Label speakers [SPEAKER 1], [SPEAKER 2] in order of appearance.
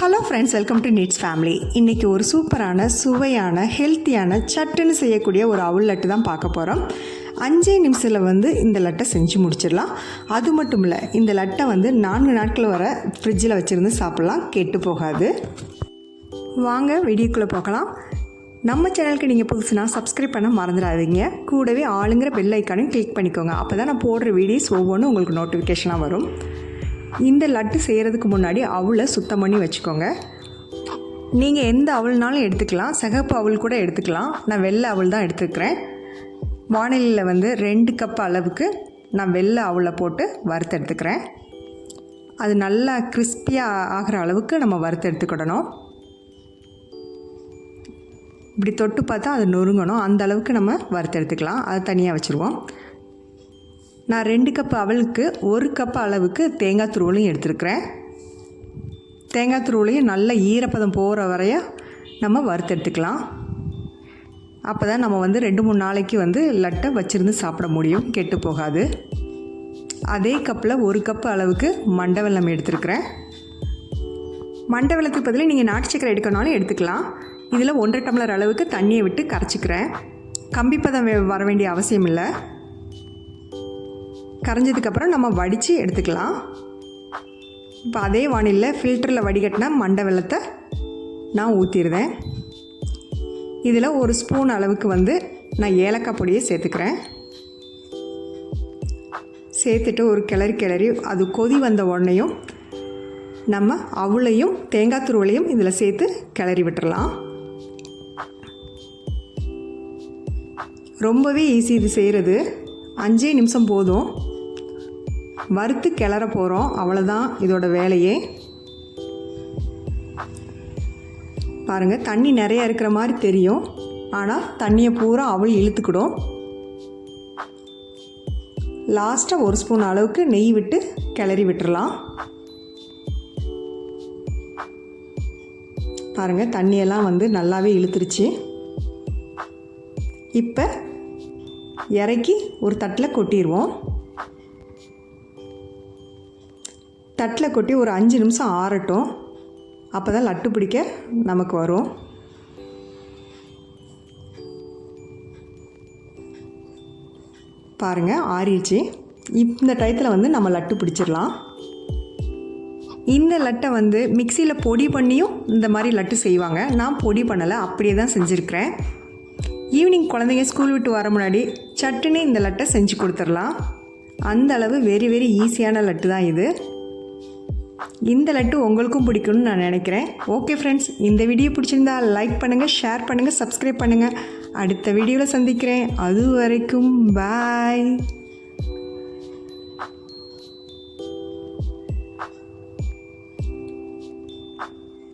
[SPEAKER 1] Hello friends welcome to Neets family இன்றைக்கி ஒரு சூப்பரான சுவையான ஹெல்த்தியான சட்டுன்னு செய்யக்கூடிய ஒரு அவுள் லட்டு தான் பார்க்க போகிறோம் அஞ்சே நிமிஷத்தில் வந்து இந்த லட்டை செஞ்சு முடிச்சிடலாம். அது மட்டும் இல்லை இந்த லட்டை வந்து நான்கு நாட்கள் வர ஃப்ரிட்ஜில் வச்சுருந்து சாப்பிட்லாம். கெட்டு போகாது. வாங்க வீடியோக்குள்ளே போகலாம். நம்ம சேனலுக்கு நீங்கள் புதுசுனா சப்ஸ்கிரைப் பண்ண மறந்துடாதீங்க. கூடவே ஆளுங்கிற பெல் ஐக்கானையும் கிளிக் பண்ணிக்கோங்க. அப்போ தான் நான் போடுற வீடியோஸ் ஒவ்வொன்றும் உங்களுக்கு நோட்டிஃபிகேஷனாக வரும். இந்த லட்டு செய்கிறதுக்கு முன்னாடி அவளை சுத்தம் பண்ணி வச்சுக்கோங்க. நீங்கள் எந்த அவள்னாலும் எடுத்துக்கலாம். சிகப்பு அவள் கூட எடுத்துக்கலாம். நான் வெள்ளை அவள் தான் எடுத்துக்கிறேன். வானிலையில் வந்து ரெண்டு கப் அளவுக்கு நான் வெள்ளை அவளை போட்டு வறுத்தெடுத்துக்கிறேன் அது நல்லா கிறிஸ்பியாக ஆகிற அளவுக்கு நம்ம வறுத்து எடுத்துக்கிடணும். இப்படி தொட்டு பார்த்தா அது நொறுங்கணும். அந்த அளவுக்கு நம்ம வறுத்து எடுத்துக்கலாம். அதை தனியாக வச்சுருவோம். நான் ரெண்டு கப் அவலுக்கு ஒரு கப் அளவுக்கு தேங்காய் துருவலையும் எடுத்துருக்கிறேன். தேங்காய் துருவலையும் நல்ல ஈரப்பதம் போகிற வரைய நம்ம வறுத்து எடுத்துக்கலாம். அப்போ தான் நம்ம வந்து ரெண்டு மூணு நாளைக்கு வந்து லட்டை வச்சுருந்து சாப்பிட முடியும். கெட்டு போகாது. அதே கப்பில் ஒரு கப் அளவுக்கு மண்டை வெள்ளம் எடுத்துருக்கிறேன். மண்டை வெள்ளத்துக்கு பதிலாக நீங்கள் நாட்டு சக்கரை எடுக்கணும்னாலும் எடுத்துக்கலாம். இதில் ஒன்றரை டம்ளர் அளவுக்கு தண்ணியை விட்டு கரைச்சிக்கிறேன். கம்பிப்பதம் வே- வர வேண்டிய அவசியம் இல்லை. கரைஞ்சதுக்கப்புறம் நம்ம வடித்து எடுத்துக்கலாம். இப்போ அதே வானிலில் ஃபில்டரில் வடிகட்டின மண்டை வெள்ளத்தை நான் ஊற்றிடுவேன் இதில் ஒரு ஸ்பூன் அளவுக்கு வந்து நான் ஏலக்காய் பொடியை சேர்த்துக்கிறேன். சேர்த்துட்டு ஒரு கிளறி கிளறி அது கொதி வந்த உடனேயும் நம்ம அவளையும் தேங்காய் துருவலையும் இதில் சேர்த்து கிளறி விட்டுறலாம். ரொம்பவே ஈஸி இது செய்கிறது அஞ்சே நிமிஷம் போதும். வறுத்து கிளற போகிறோம் அவ்வளோதான் இதோட வேலையே. பாருங்கள் தண்ணி நிறையா இருக்கிற மாதிரி தெரியும். ஆனால் தண்ணியை பூரா அவள் இழுத்துக்கிடும். லாஸ்ட்டாக ஒரு ஸ்பூன் அளவுக்கு நெய் விட்டு கிளறி விட்டுறலாம். பாருங்கள் தண்ணியெல்லாம் வந்து நல்லாவே இழுத்துருச்சு. இப்போ இறக்கி ஒரு தட்டில் கொட்டிடுவோம் தட்டில் கொட்டி ஒரு அஞ்சு நிமிஷம் ஆறட்டும். அப்போ தான் லட்டு பிடிக்க நமக்கு வரும். பாருங்கள் ஆறிடுச்சு. இந்த டயத்தில் வந்து நம்ம லட்டு பிடிச்சிடலாம். இந்த லட்டை வந்து மிக்சியில் பொடி பண்ணியும் இந்த மாதிரி லட்டு செய்வாங்க. நான் பொடி பண்ணலை அப்படியே தான் செஞ்சுருக்கிறேன். ஈவினிங் குழந்தைங்க ஸ்கூல் விட்டு வர முன்னாடி சட்டுன்னு இந்த லட்டை செஞ்சு கொடுத்துடலாம். அந்த அளவு வெரி வெரி ஈஸியான லட்டு தான் இது. இந்த லட்டு உங்களுக்கும் பிடிக்கும்னு நான் நினைக்கிறேன். ஓகே ஃப்ரெண்ட்ஸ் இந்த வீடியோ பிடிச்சிருந்தா லைக் பண்ணுங்கள் ஷேர் பண்ணுங்கள் சப்ஸ்கிரைப் பண்ணுங்கள் அடுத்த வீடியோவில் சந்திக்கிறேன். அது வரைக்கும் பாய்